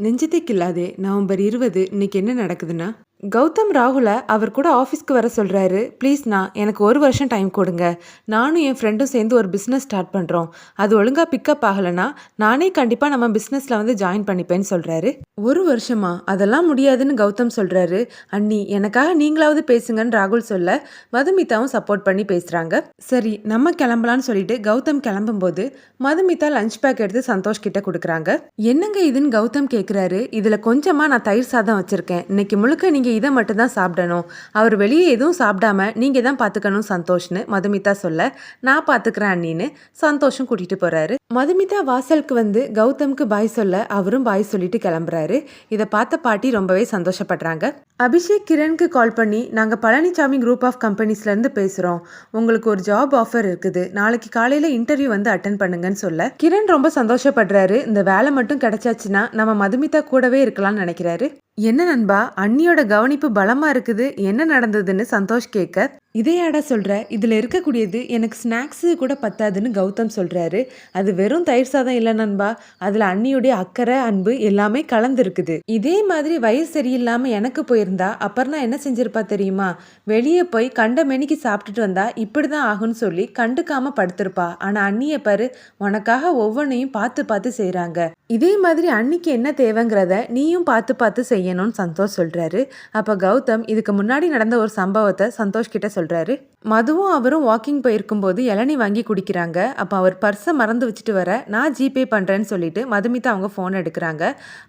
நெஞ்சத்தை இல்லாதே November இருபது இன்னைக்கு என்ன நடக்குதுன்னா? கௌதம் ராகுலை அவர் கூட ஆஃபீஸ்க்கு வர சொல்கிறாரு ப்ளீஸ்ண்ணா எனக்கு ஒரு வருஷம் டைம் கொடுங்க. நானும் என் ஃப்ரெண்டும் சேர்ந்து ஒரு பிஸ்னஸ் ஸ்டார்ட் பண்ணுறோம் அது ஒழுங்காக பிக்கப் ஆகலைன்னா நானே கண்டிப்பாக நம்ம பிஸ்னஸில் வந்து ஜாயின் பண்ணிப்பேன்னு சொல்கிறாரு ஒரு வருஷமா? அதெல்லாம் முடியாதுன்னு கௌதம் சொல்கிறாரு அண்ணி எனக்காக நீங்களாவது பேசுங்கன்னு ராகுல் சொல்ல மதுமிதாவும் சப்போர்ட் பண்ணி பேசுகிறாங்க சரி நம்ம கிளம்பலான்னு சொல்லிட்டு கௌதம் கிளம்பும்போது மதுமிதா லஞ்ச் பேக் எடுத்து சந்தோஷ் கிட்ட கொடுக்குறாங்க. என்னங்க இதுன்னு கௌதம் கேட்குறாரு இதில் கொஞ்சமாக நான் தயிர் சாதம் வச்சுருக்கேன். இன்னைக்கு முழுக்க நீங்கள் இதை மட்டும்தான் சாப்பிடணும். அவர் வெளியே எதுவும் சாப்பிடாம நீங்கள் தான் பார்த்துக்கணும் சந்தோஷ்னு மதுமிதா சொல்ல. நான் பார்த்துக்கிறேன் அண்ணின்னு சந்தோஷம் கூட்டிகிட்டு போகிறாரு மதுமிதா வாசலுக்கு வந்து கௌதம்க்கு பாய் சொல்ல அவரும் பாய் சொல்லிட்டு கிளம்புறாரு. இதை பார்த்த பாட்டி ரொம்பவே சந்தோஷப்படுறாங்க. அபிஷேக் கிரணுக்கு கால் பண்ணி நாங்கள் பழனிசாமி குரூப் ஆஃப் கம்பெனிஸ்லேருந்து பேசுகிறோம் உங்களுக்கு ஒரு ஜாப் ஆஃபர் இருக்குது. நாளைக்கு காலையில் இன்டர்வியூ வந்து அட்டன் பண்ணுங்கன்னு சொல்ல. கிரண் ரொம்ப சந்தோஷப்படுறாரு. இந்த வேலை மட்டும் கிடைச்சாச்சுன்னா நம்ம மதுமிதா கூடவே இருக்கலாம்னு நினைக்கிறாரு. என்ன நண்பா அண்ணியோட கவனிப்பு பலமா இருக்குது என்ன நடந்ததுன்னு சந்தோஷ் கேட்க இதையாடா சொல்கிற இதில் இருக்கக்கூடியது எனக்கு ஸ்நாக்ஸு கூட பத்தாதுன்னு கௌதம் சொல்கிறாரு அது வெறும் தயிர் சாதம் இல்லை நண்பா. அதில் அண்ணியுடைய அக்கறை அன்பு எல்லாமே கலந்துருக்குது. இதே மாதிரி வயிறு சரியில்லாமல் எனக்கு போயிருந்தா அப்புறம் நான் என்ன செஞ்சிருப்பா தெரியுமா? வெளியே போய் கண்ட மெனிக்கு சாப்பிட்டுட்டு வந்தா இப்படிதான் ஆகும்னு சொல்லி கண்டுக்காமல் படுத்திருப்பா. ஆனால் அண்ணியை பாரு உனக்காக ஒவ்வொன்றையும் பார்த்து பார்த்து செய்கிறாங்க இதே மாதிரி அன்னிக்கு என்ன தேவைங்கிறத நீயும் பார்த்து பார்த்து செய்யணும்னு சந்தோஷ் சொல்கிறாரு அப்போ கௌதம் இதுக்கு முன்னாடி நடந்த ஒரு சம்பவத்தை சந்தோஷ் கிட்ட சொல்றாரு. மதுவும் அவரும் வாக்கிங் போயிருக்கும்போது இளநீ வாங்கி குடிக்கிறாங்க. அப்போ அவர் பர்ஸை மறந்து வச்சுட்டு வர நான் ஜிபே பண்ணுறேன்னு சொல்லிட்டு மதுமிதா அவங்க ஃபோன் எடுக்கிறாங்க.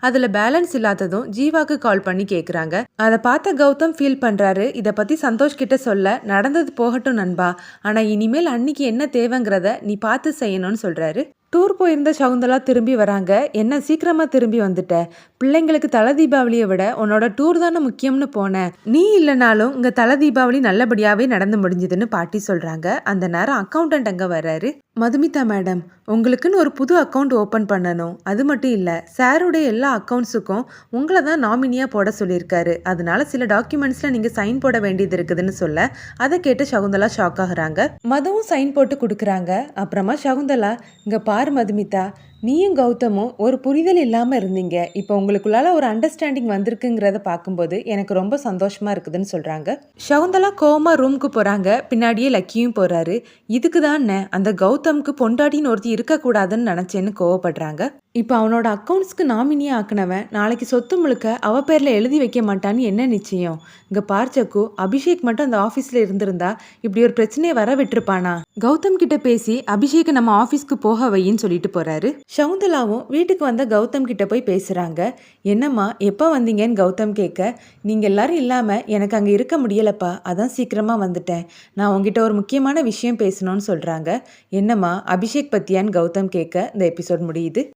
அதில் பேலன்ஸ் இல்லாததும் ஜீவாக்கு கால் பண்ணி கேட்குறாங்க அதை பார்த்த கௌதம் ஃபீல் பண்ணுறாரு இதை பற்றி சந்தோஷ் கிட்ட சொல்ல நடந்தது போகட்டும் நண்பா. ஆனால் இனிமேல் அன்னைக்கு என்ன தேவைங்கிறத நீ பார்த்து செய்யணும்னு சொல்கிறாரு டூர் போயிருந்த சகுந்தலா திரும்பி வராங்க. என்ன சீக்கிரமா திரும்பி வந்துட்ட? பிள்ளைங்களுக்கு தலை தீபாவளியை விட உன்னோட டூர் தானே முக்கியம்னு போனேன் நீ இல்லைனாலும் இங்கே தலை தீபாவளி நல்லபடியாவே நடந்து முடிஞ்சுதுன்னு பாட்டி சொல்றாங்க. அந்த நேரம் அக்கௌண்டன்ட் அங்கே வர்றாரு. மதுமிதா மேடம் உங்களுக்குன்னு ஒரு புது அக்கௌண்ட் ஓப்பன் பண்ணணும். அது மட்டும் இல்லை சாருடைய எல்லா அக்கௌண்ட்ஸுக்கும் உங்களை தான் நாமினியாக போட சொல்லியிருக்காரு. அதனால சில டாக்குமெண்ட்ஸில் நீங்கள் சைன் போட வேண்டியது இருக்குதுன்னு சொல்ல அதை கேட்டு சகுந்தலா ஷாக் ஆகுறாங்க. மதுவும் சைன் போட்டு கொடுக்குறாங்க. அப்புறமா சகுந்தலா இங்கே பாரு மதுமிதா நீயும் கௌதமும் ஒரு புரிதல் இல்லாமல் இருந்தீங்க. இப்போ உங்களுக்குள்ளால ஒரு அண்டர்ஸ்டாண்டிங் வந்திருக்குங்கிறத பார்க்கும்போது எனக்கு ரொம்ப சந்தோஷமா இருக்குதுன்னு சொல்கிறாங்க சவுந்தலா கோமா ரூமுக்கு போகிறாங்க பின்னாடியே லக்கியும் போகிறாரு இதுக்கு தான் அந்த கௌதம்க்கு பொண்டாட்டின்னு ஒருத்தி இருக்கக்கூடாதுன்னு நினச்சேன்னு கோவப்படுறாங்க. இப்போ அவனோட அக்கௌண்ட்ஸ்க்கு நாமினியாக ஆக்குனவன் நாளைக்கு சொத்து முழுக்க அவ பேரில் எழுதி வைக்க மாட்டான்னு என்ன நிச்சயம்? இங்கே பார்ச்சக்கு அபிஷேக் மட்டும் அந்த ஆஃபீஸில் இருந்திருந்தா இப்படி ஒரு பிரச்சனையை வர விட்டுருப்பானா? கௌதம் கிட்ட பேசி அபிஷேக்கை நம்ம ஆஃபீஸ்க்கு போக வையின்னு சொல்லிட்டு போகிறாரு சவுந்தலாவும் வீட்டுக்கு வந்த கௌதம் கிட்ட போய் பேசுகிறாங்க என்னம்மா எப்போ வந்தீங்கன்னு கௌதம் கேட்க நீங்கள் எல்லாரும் இல்லாமல் எனக்கு அங்கே இருக்க முடியலப்பா அதான் சீக்கிரமாக வந்துட்டேன். நான் உங்ககிட்ட ஒரு முக்கியமான விஷயம் பேசணும்னு சொல்கிறாங்க என்னம்மா அபிஷேக் பத்தியான்னு கௌதம் கேட்க இந்த எபிசோட் முடியுது?